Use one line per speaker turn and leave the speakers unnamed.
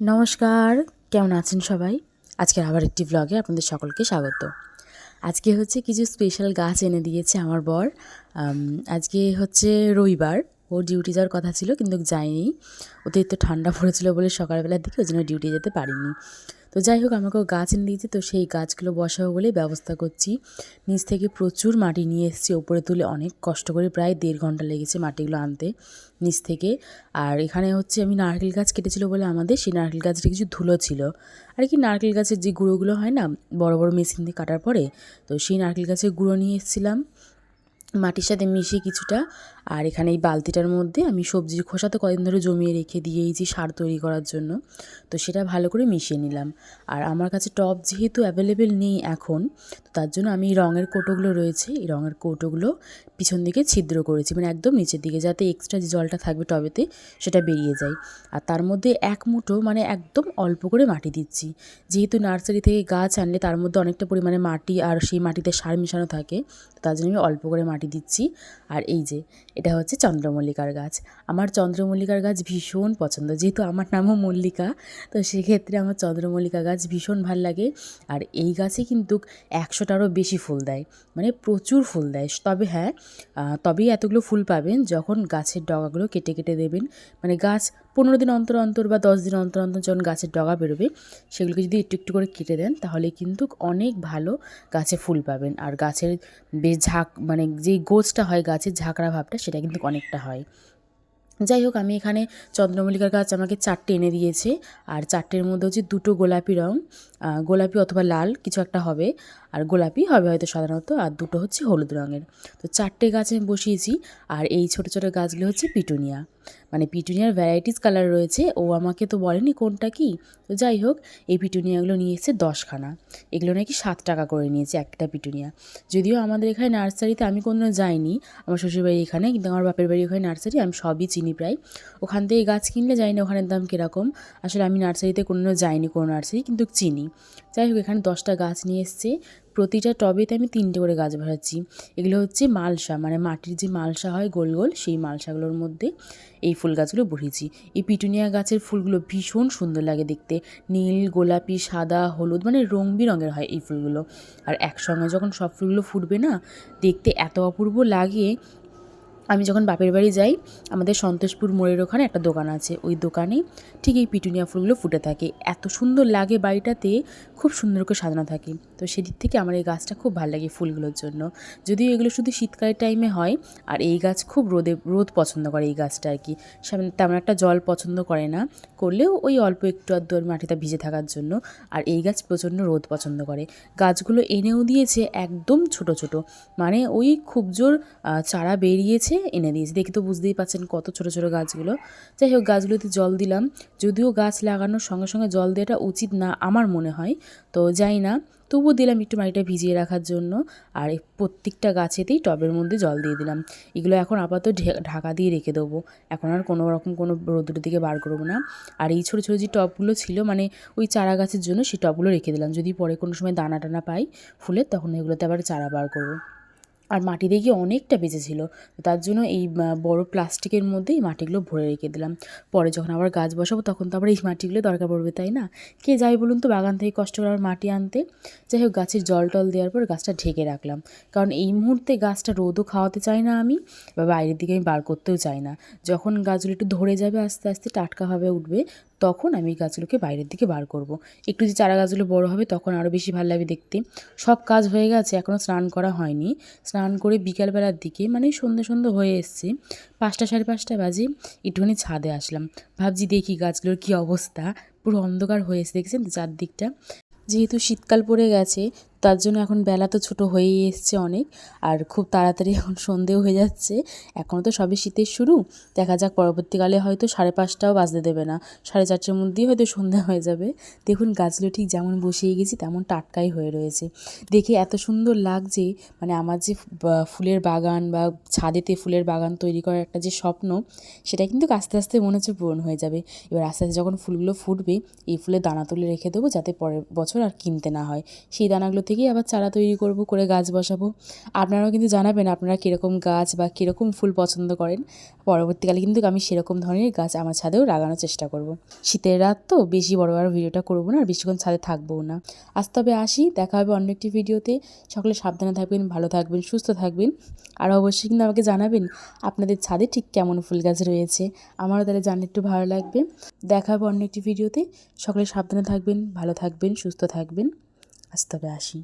নমস্কার, কেমন আছেন সবাই? আজকে আবার একটি ব্লগে আপনাদের সকলকে স্বাগত। আজকে হচ্ছে কিছু স্পেশাল গাছ এনে দিয়েছে আমার বর। আজকে হচ্ছে রবিবার ও ডিউটি যাওয়ার কথা ছিল, কিন্তু যায়নি। অতিরিক্ত ঠান্ডা পড়েছিল বলে সকালবেলার দিকে, ওই জন্য ডিউটি যেতে পারিনি। তো যাই হোক, আমাকেও গাছ এনে দিয়েছে, তো সেই গাছগুলো বসাবো বলেই ব্যবস্থা করছি। নিচ থেকে প্রচুর মাটি নিয়ে এসেছি, ওপরে তুলে অনেক কষ্ট করে প্রায় দেড় ঘণ্টা লেগেছে মাটিগুলো আনতে নিচ থেকে। আর এখানে হচ্ছে আমি নারকেল গাছ কেটেছিল বলে আমাদের, সেই নারকেল গাছটা কিছু ধুলো ছিল। আর কি নারকেল গাছের যে গুঁড়োগুলো হয় না, বড় বড় মেশিন দিয়ে কাটার পরে, তো সেই নারকেল গাছের গুঁড়ো নিয়ে এসেছিলাম। মাটির সাথে মিশিয়ে কিছুটা আর এখানে এই বালতিটার মধ্যে আমি সবজির খোসা তো কদিন ধরে জমিয়ে রেখে দিয়েছি সার তৈরি করার জন্য, তো সেটা ভালো করে মিশিয়ে নিলাম। আর আমার কাছে টব যেহেতু অ্যাভেলেবেল নেই এখন, তো তার জন্য আমি রঙের কৌটোগুলো রয়েছে, এই রঙের কৌটোগুলো পিছন দিকে ছিদ্র করেছি মানে একদম নিচের দিকে, যাতে এক্সট্রা যে জলটা থাকবে টবেতে সেটা বেরিয়ে যায়। আর তার মধ্যে এক মুঠো মানে একদম অল্প করে মাটি দিচ্ছি। যেহেতু নার্সারি থেকে গাছ আনলে তার মধ্যে অনেকটা পরিমাণে মাটি আর সেই মাটিতে সার মেশানো থাকে তার জন্য আমি অল্প করে মাটি দিচ্ছি। আর এই যে এটা হচ্ছে চন্দ্রমল্লিকার গাছ। আমার চন্দ্রমল্লিকার গাছ ভীষণ পছন্দ, যেহেতু আমার নামও মল্লিকা, তো সেক্ষেত্রে আমার চন্দ্রমল্লিকা গাছ ভীষণ ভালো লাগে। আর এই গাছে কিন্তু একশোটারও বেশি ফুল দেয় মানে প্রচুর ফুল দেয়। তবে হ্যাঁ তবেই এতগুলো ফুল পাবেন যখন গাছের ডগাগুলো কেটে কেটে দেবেন। মানে গাছ পনেরো দিন অন্তর অন্তর বা দশ দিন অন্তর অন্তর যখন গাছের ডগা বেরোবে, সেগুলোকে যদি একটু একটু করে কেটে দেন, তাহলে কিন্তু অনেক ভালো গাছে ফুল পাবেন। আর গাছের বেশ ঝাঁক মানে যেই গোছটা হয় গাছের ঝাঁকড়া ভাবটা, সেটা কিন্তু অনেকটা হয়। যাই হোক, আমি এখানে চন্দ্রমল্লিকার গাছ আমাকে চারটে এনে দিয়েছে, আর চারটের মধ্যে হচ্ছে দুটো গোলাপি রং গোলাপি অথবা লাল কিছু একটা হবে। আর গোলাপি হবে হয়তো সাধারণত, আর দুটো হচ্ছে হলুদ রঙের। তো চারটে গাছ আমি বসিয়েছি, আর এই ছোটো ছোটো গাছগুলো হচ্ছে পিটুনিয়া। মানে পিটুনিয়ার ভ্যারাইটিস কালার রয়েছে। ও আমাকে তো বলেনি কোনটা কি। তো যাই হোক, এই পিটুনিয়াগুলো নিয়ে এসেছে দশখানা। এগুলো নাকি সাত টাকা করে নিয়েছে একটা পিটুনিয়া। যদিও আমাদের এখানে নার্সারিতে আমি কোনোদিনও যাইনি। আমার শ্বশুরবাড়ি এখানে, কিন্তু আমার বাপের বাড়ি ওখানে নার্সারি, আমি সবই চিনি প্রায়। ওখান থেকে গাছ কিনলে জানি না ওখানের দাম কীরকম। আসলে আমি নার্সারিতে কোনোদিনও যাইনি কোনো নার্সারি, কিন্তু চিনি। যাই হোক, এখানে দশটা গাছ নিয়ে এসছে। প্রতিটা টবেতে আমি তিনটে করে গাছ ভরাচ্ছি। এগুলো হচ্ছে মালসা মানে মাটির যে মালসা হয় গোল গোল, সেই মালসাগুলোর মধ্যে এই ফুল গাছগুলো বসিয়েছি এই পিটুনিয়া গাছের ফুলগুলো ভীষণ সুন্দর লাগে দেখতে। নীল, গোলাপি, সাদা, হলুদ মানে রং বেরঙের হয় এই ফুলগুলো। আর একসঙ্গে যখন সব ফুলগুলো ফুটবে না, দেখতে এত অপূর্ব লাগে আমি যখন বাপের বাড়ি যাই, আমাদের সন্তোষপুর মোড়ের ওখানে একটা দোকান আছে। ওই দোকানে ঠিক এই পিটুনিয়া ফুলগুলো ফুটে থাকে। এত সুন্দর লাগে বাড়িটাতে, খুব সুন্দর করে সাজানো থাকে। তো সেদিক থেকে আমার এই গাছটা খুব ভালো লাগে ফুলগুলোর জন্য। যদিও এগুলো শুধু শীতকালের টাইমে হয়, আর এই গাছ খুব রোদে, রোদ পছন্দ করে এই গাছটা আর কি। সামনে তেমন একটা জল পছন্দ করে না। করলেও ওই অল্প একটু আর মাটিতে ভিজে থাকার জন্য, আর এই গাছ প্রচণ্ড রোদ পছন্দ করে। গাছগুলো এনেও দিয়েছে একদম ছোট ছোট। মানে ওই খুব জোর চারা বেরিয়েছে এনে দিয়েছি। দেখে তো বুঝতেই পাচ্ছেন কত ছোট ছোট গাছগুলো। যাই হোক, গাছগুলোতে জল দিলাম। যদিও গাছ লাগানোর সঙ্গে সঙ্গে জল দেওয়াটা উচিত না আমার মনে হয়। তো যাই না, তবুও দিলাম একটু মাটিটা ভিজিয়ে রাখার জন্য। আর প্রত্যেকটা গাছেতেই টবের মধ্যে জল দিয়ে দিলাম। এগুলো এখন আপাতত ঢাকা দিয়ে রেখে দেবো। এখন আর কোনো রকম কোনো রোদ্রের দিকে বার করব না। আর এই ছোটো ছোটো যে টবগুলো ছিল মানে ওই চারা গাছের জন্য সেই টবগুলো রেখে দিলাম। যদি পরে কোনো সময় দানা টানা পাই ফুলের, তখন এগুলোতে আবার চারা বার করব। আর মাটি দেখি অনেকটা বেঁচেছিল তার জন্য এই বড় প্লাস্টিকের মধ্যে এই মাটিগুলো ভরে রেখে দিলাম। পরে যখন আবার গাছ বসাবো তখন তো আবার এই মাটিগুলো দরকার পড়বে, তাই না? কে যাই বলুন তো, বাগান থেকে কষ্ট করে মাটি আনতে। যাই হোক, গাছের জল টল দেওয়ার পর গাছটা ঢেকে রাখলাম। কারণ এই মুহূর্তে গাছটা রোদও খাওয়াতে চাই না আমি, বা বাইরের দিকে আমি বার করতেও চাই না। যখন গাছগুলো একটু ধরে যাবে আস্তে আস্তে টাটকাভাবে উঠবে তখন আমি গাছগুলোকে বাইরের দিকে বার করব। একটু যে চারা গাছগুলো বড় হবে তখন আরও বেশি ভালো লাগবে দেখতে। সব কাজ হয়ে গেছে এখনও স্নান করা হয়নি। স্নান করে বিকালবেলার দিকে মানে সন্ধে সন্ধে হয়ে এসছে। পাঁচটা সাড়ে পাঁচটা বাজে একটুখানি ছাদে আসলাম। ভাবছি দেখি গাছগুলোর কী অবস্থা। পুরো অন্ধকার হয়ে এসে দেখছেন চারদিকটা? যেহেতু শীতকাল পড়ে গেছে তার জন্য এখন বেলা তো ছোট হয়েই এসছে অনেক, আর খুব তাড়াতাড়ি এখন সন্ধেও হয়ে যাচ্ছে। এখনও তো সবে শীতের শুরু, দেখা যাক পরবর্তীকালে হয়তো সাড়ে পাঁচটাও বাজতে দেবে না। সাড়ে চারটের মধ্যেই হয়তো সন্ধ্যা হয়ে যাবে। দেখুন গাছগুলো ঠিক যেমন বসিয়ে গেছি, তেমন টাটকাই হয়ে রয়েছে। দেখে এত সুন্দর লাগছে মানে আমার যে ফুলের বাগান বা ছাদেতে ফুলের বাগান তৈরি করার একটা যে স্বপ্ন, সেটা কিন্তু আস্তে আস্তে মনে হচ্ছে পূরণ হয়ে যাবে। এবার আস্তে আস্তে যখন ফুলগুলো ফুটবে, এই ফুলের দানা তুলে রেখে দেবো যাতে পরের বছর আর কিনতে না হয়। সেই দানাগুলো থেকে থেকেই আবার চারা তৈরি করব, করে গাছ বসাবো। আপনারাও কিন্তু জানাবেন আপনারা কীরকম গাছ বা কীরকম ফুল পছন্দ করেন। পরবর্তীকালে কিন্তু আমি সেরকম ধরনের গাছ আমার ছাদেও লাগানোর চেষ্টা করব। শীতের রাত তো বেশি বড় বড় ভিডিওটা করব না, আর বেশিক্ষণ ছাদে থাকব না। আজ তবে আসি, দেখা হবে অন্য একটি ভিডিওতে। সকলে সাবধানে থাকবেন, ভালো থাকবেন, সুস্থ থাকবেন। আর অবশ্যই কিন্তু আমাকে জানাবেন আপনাদের ছাদে ঠিক কেমন ফুল গাছ রয়েছে। আমারও তাহলে জানলে একটু ভালো লাগবে। দেখা হবে অন্য একটি ভিডিওতে। সকলে সাবধানে থাকবেন, ভালো থাকবেন, সুস্থ থাকবেন। আজ আসি